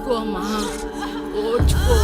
ఓర్చుకో అమ్మా ఓర్చుకో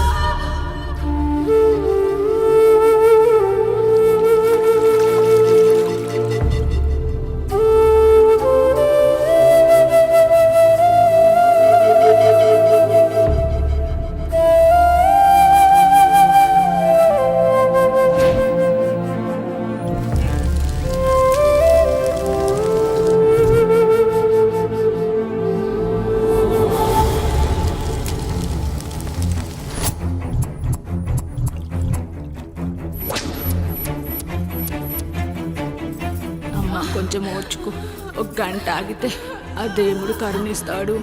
ఆగితే ఆ దేవుడు కరుణిస్తాడు.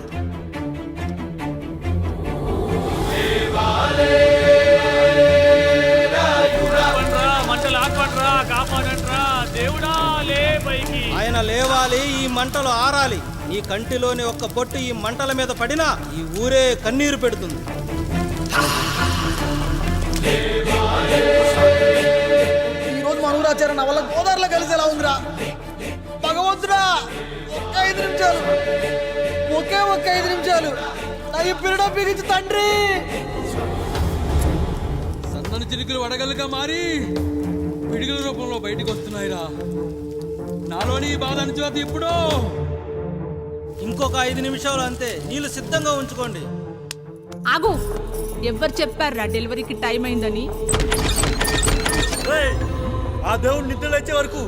ఆయన లేవాలి ఈ మంటలు ఆరాలి. నీ కంటిలోని ఒక్క బొట్టు ఈ మంటల మీద పడినా ఈ ఊరే కన్నీరు పెడుతుంది. ఈ రోజు మన ఊరాచారం నా వల్ల గోదావరిలో కలిసేలా ఉందిరా. భగవంతుడా! ఐదు నిమిషాలు. ఒకే ఒక్క ఐదు నిమిషాలు. నా ఈ పిల్లడ పిలిచి తండ్రి. సన్నని చినుకులు వడగలుగా మారి పిడుగుల రూపంలో బయటికి వస్తున్నాయిరా. నాలోని ఈ బాధ అణిచివేత ఇప్పుడు ఇంకొక ఐదు నిమిషాలు అంతే. నీళ్ళు సిద్ధంగా ఉంచుకోండి. ఆగు. ఎవరు చెప్పారా డెలివరీకి టైం అయిందని? ఆ దేవుడు నిద్ర లేచే వరకు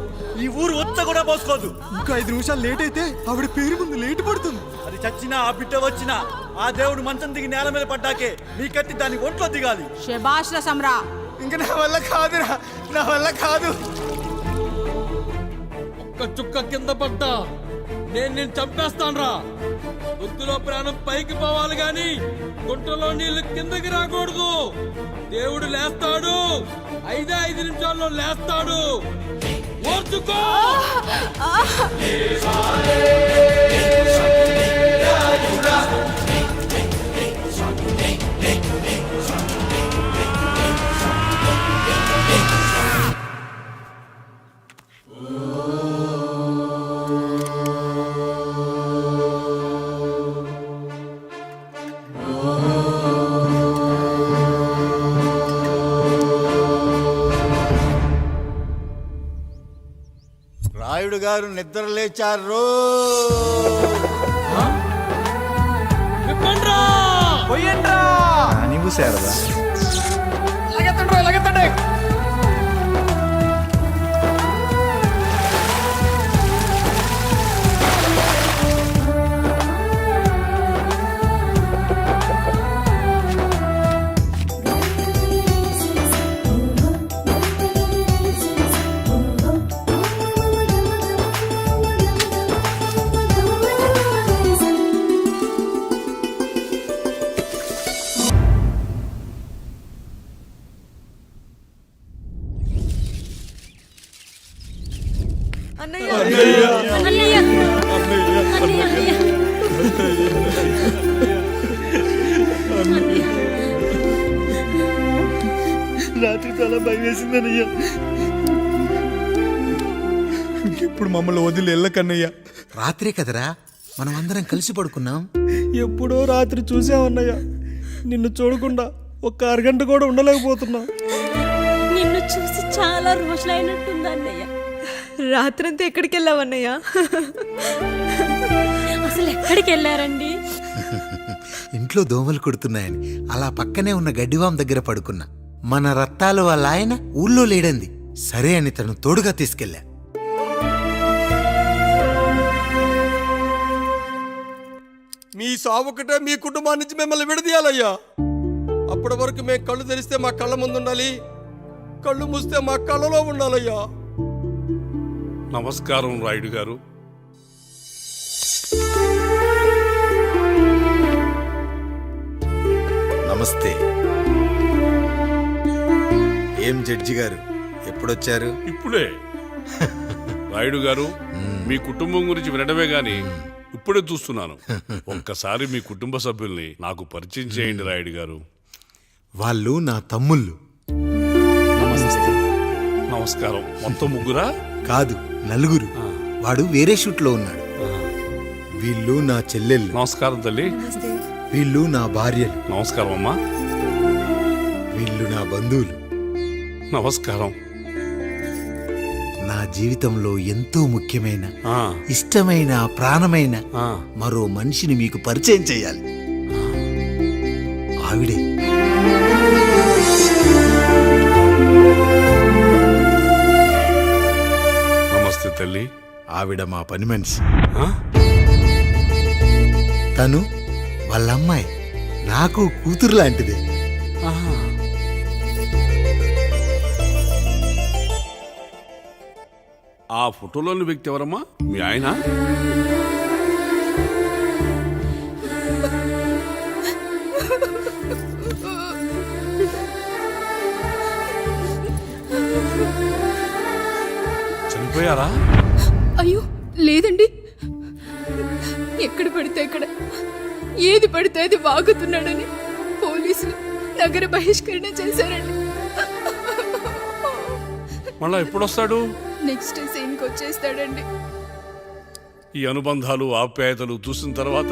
ఈ ఊరు ఒత్త కూడా పోసుకోదు ఇంకా ఐదు నిమిషాలు లేట్ అయితే ఆవిడ పేరు ముందు లేట్ పడుతుంది. అది చచ్చినా ఆ బిడ్డ వచ్చినా ఆ దేవుడు మంచం దిగి నేల మీద పడ్డాకే నీ కత్తి దాని ఒంట్లో దిగాలి. శబాష్ సమ్రా ఇంకా నా వల్ల కాదురా నా వల్ల కాదు. ఒక్క చుక్క కింద పడ్డా. నేను నేను చంపేస్తానురా. గొంతులో ప్రాణం పైకి పోవాలి గాని గుంటలో నీళ్ళు కిందకి రాకూడదు. దేవుడు లేస్తాడు. ఐదే ఐదు నిమిషాల్లో లేస్తాడు. ఓర్చుకో! రాయుడు గారు నిద్ర లేచారు. విప్పండ్రా నీవు శారదా లగెత్తండి లగెత్తండి. రాత్రి చాలా భయం వేసిందనయ్యా ఇప్పుడు మమ్మల్ని వదిలి వెళ్ళకన్నయ్యా. రాత్రే కదరా? మనం అందరం కలిసి పడుకున్నాం. ఎప్పుడో రాత్రి చూసామన్నయ్యా నిన్ను చూడకుండా ఒక్క అరగంట కూడా ఉండలేకపోతున్నా. నిన్ను చూసి చాలా రోజులైనట్టుంది అన్నయ్య. రాత్రంతా ఎక్కడికి వెళ్ళావన్నయ్య అసలు ఎక్కడికి వెళ్ళారండి ఇంట్లో దోమలు కుడుతున్నాయని అలా పక్కనే ఉన్న గడ్డివాం దగ్గర పడుకున్నా. మన రత్తాలు వాళ్ళ ఆయన ఊళ్ళో లేడంది. సరే అని తను తోడుగా తీసుకెళ్ళా. మీ సావుకటే మీ కుటుంబాన్ని నుంచి మిమ్మల్ని విడదీయాలయ్యా. అప్పటి వరకు మేము కళ్ళు తెరిస్తే మా కళ్ళ ముందు ఉండాలి కళ్ళు మూస్తే మా కళ్ళలో ఉండాలయ్యా. నమస్కారం రాయుడు గారు. నమస్తే. ఏం జడ్జి గారు? ఎప్పుడొచ్చారు? ఇప్పుడే. రాయుడు గారు మీ కుటుంబం గురించి వినడమే గాని ఇప్పుడే చూస్తున్నాను. ఒక్కసారి మీ కుటుంబ సభ్యుల్ని నాకు పరిచయం చేయండి రాయుడు గారు. వాళ్ళు నా తమ్ముళ్ళు. నమస్కారం. మొత్తం ముగ్గురా? కాదు. నలుగురు. వాడు వేరే షూట్లో ఉన్నాడు. వీళ్ళు నా చెల్లెళ్ళు. నమస్కారం తల్లి. వీళ్ళు నా భార్యలు. నమస్కారం అమ్మా. వీళ్ళు నా బంధువులు. నమస్కారం. నా జీవితంలో ఎంతో ముఖ్యమైన ఆ, ఇష్టమైన ప్రాణమైన. మరో మనిషిని మీకు పరిచయం చేయాలి. తల్లి ఆవిడ మా పని మనిషి. ఆ? తను వాళ్ళ అమ్మాయి. నాకు కూతురు లాంటిదే. ఆ ఫోటోలోని వ్యక్తి ఎవరమ్మా? మీ ఆయన? చనిపోయారా అయ్యో లేదండి. ఎక్కడ పడితే అక్కడ ఏది పడితే అది వాగుతున్నాడని పోలీసులు నగర బహిష్కరణ చేశారండి. మళ్ళా ఎప్పుడొస్తాడు? నెక్స్ట్ సీన్కి వచ్చేస్తాడండి. ఈ అనుబంధాలు ఆప్యాయతలు చూసిన తర్వాత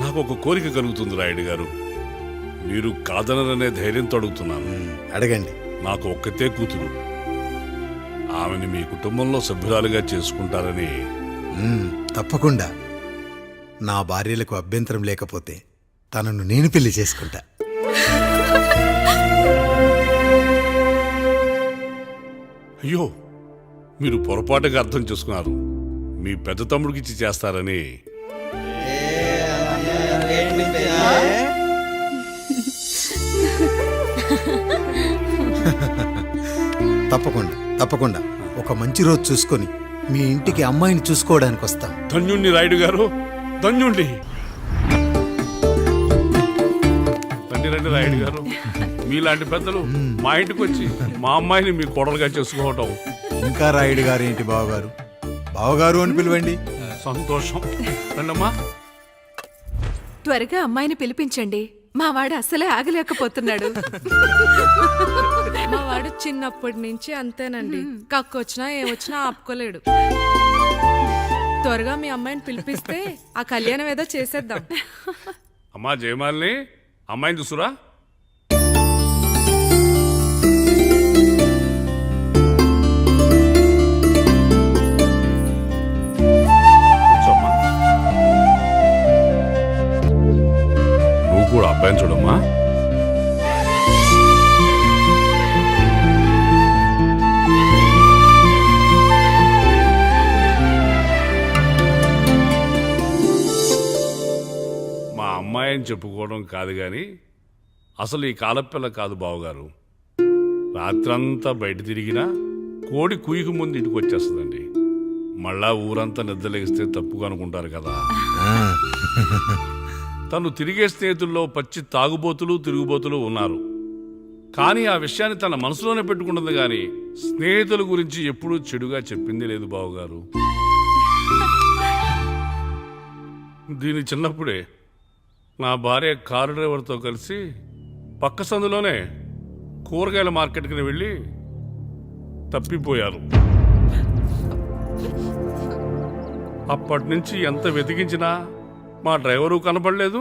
నాకు ఒక కోరిక కలుగుతుంది రాయుడు గారు. మీరు కాదనరనే ధైర్యంతో అడుగుతున్నాను. అడగండి. నాకు ఒక్కతే కూతురు. ఆమెని మీ కుటుంబంలో సభ్యురాలుగా చేసుకుంటారని. మ్మ్, తప్పకుండా. నా భార్యలకు అభ్యంతరం లేకపోతే తనను నేను పెళ్ళి చేసుకుంటా. అయ్యో మీరు పొరపాటుగా అర్థం చేసుకున్నారు. మీ పెద్ద తమ్ముడికి ఇచ్చి చేస్తారని. తప్పకుండా. తప్పకుండా. ఒక మంచి రోజు చూసుకొని మీ ఇంటికి అమ్మాయిని చూసుకోవడానికి వస్తాం ధన్యుణ్ణి రాయుడు గారు. ధన్యుణ్ణి. రండి రండి రాయుడు గారు. మీలాంటి పెద్దలు మా ఇంటికి వచ్చి మా అమ్మాయిని మీ కోడలుగా చేసుకోవటం. ఇంకా రాయుడు గారు ఏంటి బావగారు? బావగారు అని పిలవండి. సంతోషం. రండమ్మా. త్వరగా అమ్మాయిని పిలిపించండి. మా వాడు అసలే ఆగలేకపోతున్నాడు. మా వాడు చిన్నప్పటి నుంచి అంతేనండి. కక్కొచ్చినా ఏమొచ్చినా ఆపుకోలేడు. త్వరగా మీ అమ్మాయిని పిలిపిస్తే ఆ కళ్యాణం ఏదో చేసేద్దాం. అమ్మా జయమాలిని. అమ్మాయిని చూసురా. అబ్బాయిని చూడమ్మా. మా అమ్మాయి అని చెప్పుకోవడం కాదు కానీ అసలు ఈ కాలపిల్ల కాదు బావగారు. రాత్రంతా బయట తిరిగినా కోడి కుయ్యకు ముందు ఇంటికి వచ్చేస్తుందండి. మళ్ళా ఊరంతా నిద్రలేగిస్తే తప్పుగా అనుకుంటారు కదా. తను తిరిగే స్నేహితుల్లో పచ్చి తాగుబోతులు తిరుగుబోతులు ఉన్నారు. కానీ ఆ విషయాన్ని తన మనసులోనే పెట్టుకుంటుంది కానీ స్నేహితుల గురించి ఎప్పుడూ చెడుగా చెప్పింది లేదు బావగారు. దీని చిన్నప్పుడే నా భార్య కారు డ్రైవర్తో కలిసి పక్క సందులోనే కూరగాయల మార్కెట్కి వెళ్ళి తప్పిపోయారు. అప్పటి నుంచి ఎంత వెతికించినా మా డ్రైవరు కనపడలేదు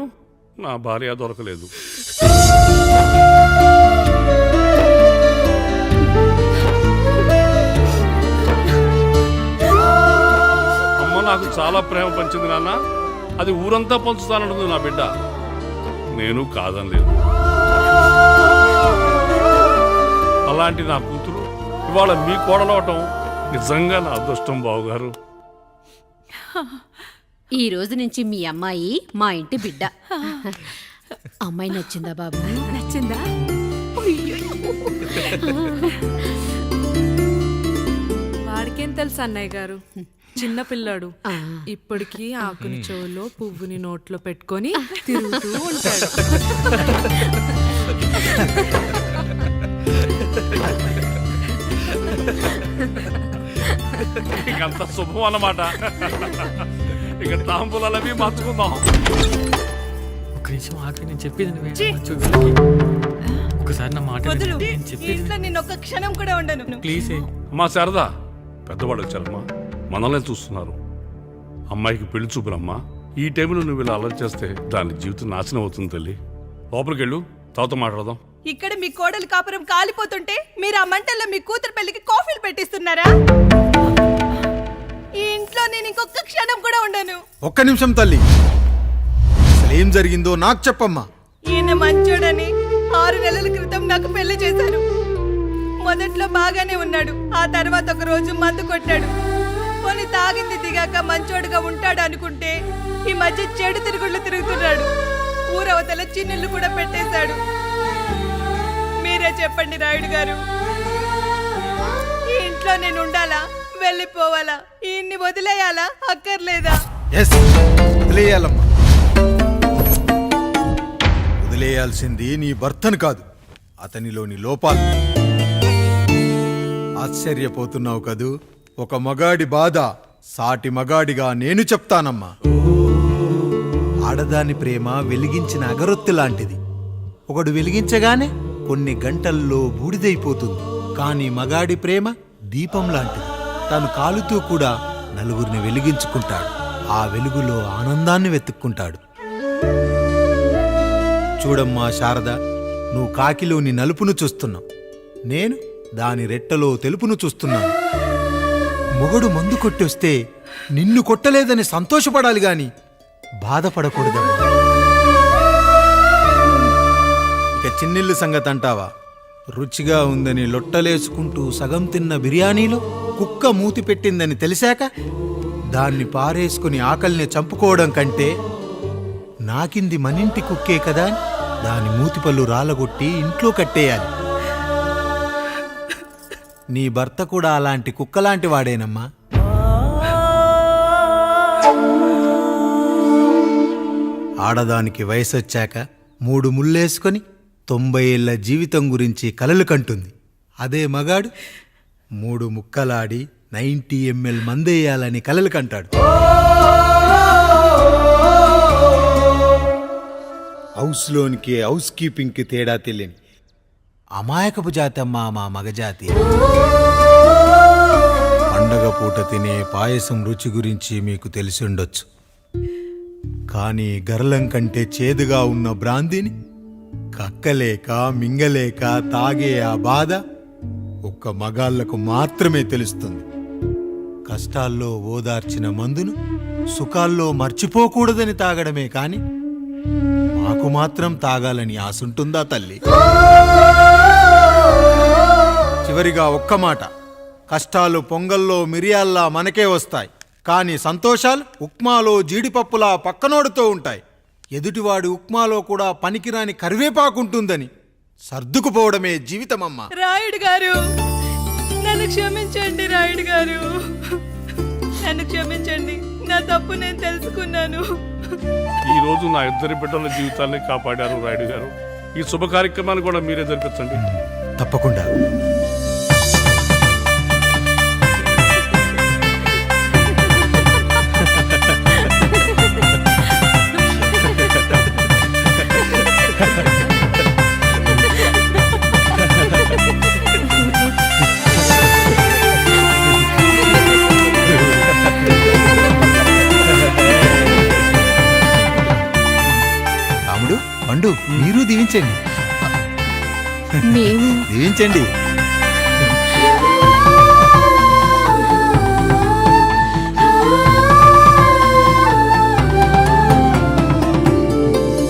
నా భార్య దొరకలేదు. అమ్మ నాకు చాలా ప్రేమ పంచింది నాన్న. అది ఊరంతా పంచుతానంటుంది నా బిడ్డ. నేను కాదనలేదు. అలాంటి నా కూతురు ఇవాళ మీ కోడలవటం నిజంగా నా అదృష్టం బావుగారు. ఈ రోజు నుంచి మీ అమ్మాయి మా ఇంటి బిడ్డ. అమ్మాయి నచ్చిందా బాబు? నచ్చిందా? వాడికేం తెలుసు అన్నయ్య గారు? చిన్న పిల్లాడు. ఇప్పటికీ ఆకుని చెవులో పువ్వుని నోట్లో పెట్టుకొని తిరుగుతూ ఉంటాడు. ఇకంత శుభం అన్నమాట. ఇక తాంబూలవి మార్చుకుందాం. ఒక నిమిషం ఆగి నేను చెప్పేది నువ్వే నమ్మొచ్చు వీళ్ళకి. ఒకసారి నా మాట విను. నేను చెప్పేది నేను ఒక్క క్షణం కూడా ఉండను. ప్లీజ్ అమ్మా శారదా. పెద్దవాడు వచ్చారమ్మా. మనల్ని చూస్తున్నారు. అమ్మాయికి పెళ్ళి చూపురమ్మా ఈ టైంలో నువ్వు ఇలా అలర్ట్ చేస్తే దాని జీవితం నాశనం అవుతుంది తల్లి. లోపలికి వెళ్ళు. తర్వాత మాట్లాడదాం. ఇక్కడ మీ కోడలు కాపురం కాలిపోతుంటే మీరు ఆ మంటల్లో మీ కూతురు పెళ్ళికి కాఫీలు పెట్టిస్తున్నారా? ఈ ఇంట్లో నేను ఇంకొక క్షణం కూడా ఉండను. ఒక్క నిమిషం తల్లి. అసలేం జరిగిందో నాకు చెప్పమ్మా. ఈయన మంచోడని ఆరు నెలల క్రితం నాకు పెళ్ళి చేశారు మొదట్లో బాగానే ఉన్నాడు. ఆ తర్వాత ఒక రోజు మందు కొట్టాడు. పోనీ తాగింది దిగాక మంచోడుగా ఉంటాడు అనుకుంటే ఈ మధ్య చెడు తిరుగుళ్ళు తిరుగుతున్నాడు. ఊరవతల చిన్నుళ్ళు కూడా పెట్టేశాడు. మీరే చెప్పండి రాయుడు గారు. ఈ ఇంట్లో నేను ఉండాలా? వెళ్ళిపోవాలా? ఈయన్ని వదిలేయాలా? అక్కర్లేదా? ఎస్ వదిలేయాలమ్మా. వదిలేయాల్సింది నీ భర్తను కాదు అతనిలోని లోపాలు. ఆశ్చర్యపోతున్నావు కదూ? ఒక మగాడి బాధ సాటి మగాడిగా నేను చెప్తానమ్మా. ఆడదాని ప్రేమ వెలిగించిన అగరొత్తి లాంటిది. ఒకడు వెలిగించగానే కొన్ని గంటల్లో బూడిదైపోతుంది. కానీ మగాడి ప్రేమ దీపం లాంటిది. తను కాలుతూ కూడా నలుగురిని వెలిగించుకుంటాడు. ఆ వెలుగులో ఆనందాన్ని వెతుక్కుంటాడు. చూడమ్మా శారద నువ్వు కాకిలోని నలుపును చూస్తున్నావు. నేను దాని రెట్టలో తెలుపును చూస్తున్నాను. మొగడు మందు కొట్టొస్తే నిన్ను కొట్టలేదని సంతోషపడాలి గాని బాధపడకూడదమ్మా. ఇక చిన్నిల్లు సంగతి అంటావా రుచిగా ఉందని లొట్టలేసుకుంటూ సగం తిన్న బిర్యానీలో కుక్క మూతి పెట్టిందని తెలిసాక దాన్ని పారేసుకుని ఆకలిని చంపుకోవడం కంటే నాకింది మనింటి కుక్కే కదా దాని మూతిపళ్ళు రాలగొట్టి ఇంట్లో కట్టేయాలి. నీ భర్త కూడా అలాంటి కుక్కలాంటి వాడేనమ్మా. ఆడదానికి వయసొచ్చాక మూడు ముళ్ళేసుకొని తొంభై ఏళ్ళ జీవితం గురించి కలలు కంటుంది. అదే మగాడు మూడు ముక్కలాడి నైంటీ ఎంఎల్ మందేయాలని కలలు కంటాడు. హౌస్లోనికి హౌస్ కీపింగ్కి తేడా తెలియని అమాయకపు జాతి మా మగజాతి. పండగ పూట తినే పాయసం రుచి గురించి మీకు తెలిసి ఉండొచ్చు. కానీ గర్లం కంటే చేదుగా ఉన్న బ్రాందీని కక్కలేక మింగలేక తాగే ఆ బాధ ఒక్క మగాళ్ళకు మాత్రమే తెలుస్తుంది. కష్టాల్లో ఓదార్చిన మందును సుఖాల్లో మర్చిపోకూడదని తాగడమే కాని మాకు మాత్రం తాగాలని ఆసుంటుందా తల్లి? చివరిగా ఒక్క మాట. కష్టాలు పొంగల్లో మిరియాల్లా మనకే వస్తాయి. కానీ సంతోషాలు ఉప్మాలో జీడిపప్పులా పక్కనోడుతూ ఉంటాయి. ఎదుటివాడి ఉప్మాలో కూడా పనికిరాని కరివేపాకుంటుందని. సర్దుకుపోవడమే జీవితమమ్మా. రాయుడు గారు నన్ను క్షమించండి రాయుడు గారు. నన్ను క్షమించండి నా తప్పు నేను తెలుసుకున్నాను. ఈ రోజు నా ఇద్దరి బిడ్డల జీవితాన్ని కాపాడారు రాయుడు గారు. ఈ శుభ కార్యక్రమాన్ని కూడా మీరే జరిపించండి. తప్పకుండా. దీవించండి. మేము దీవించండి.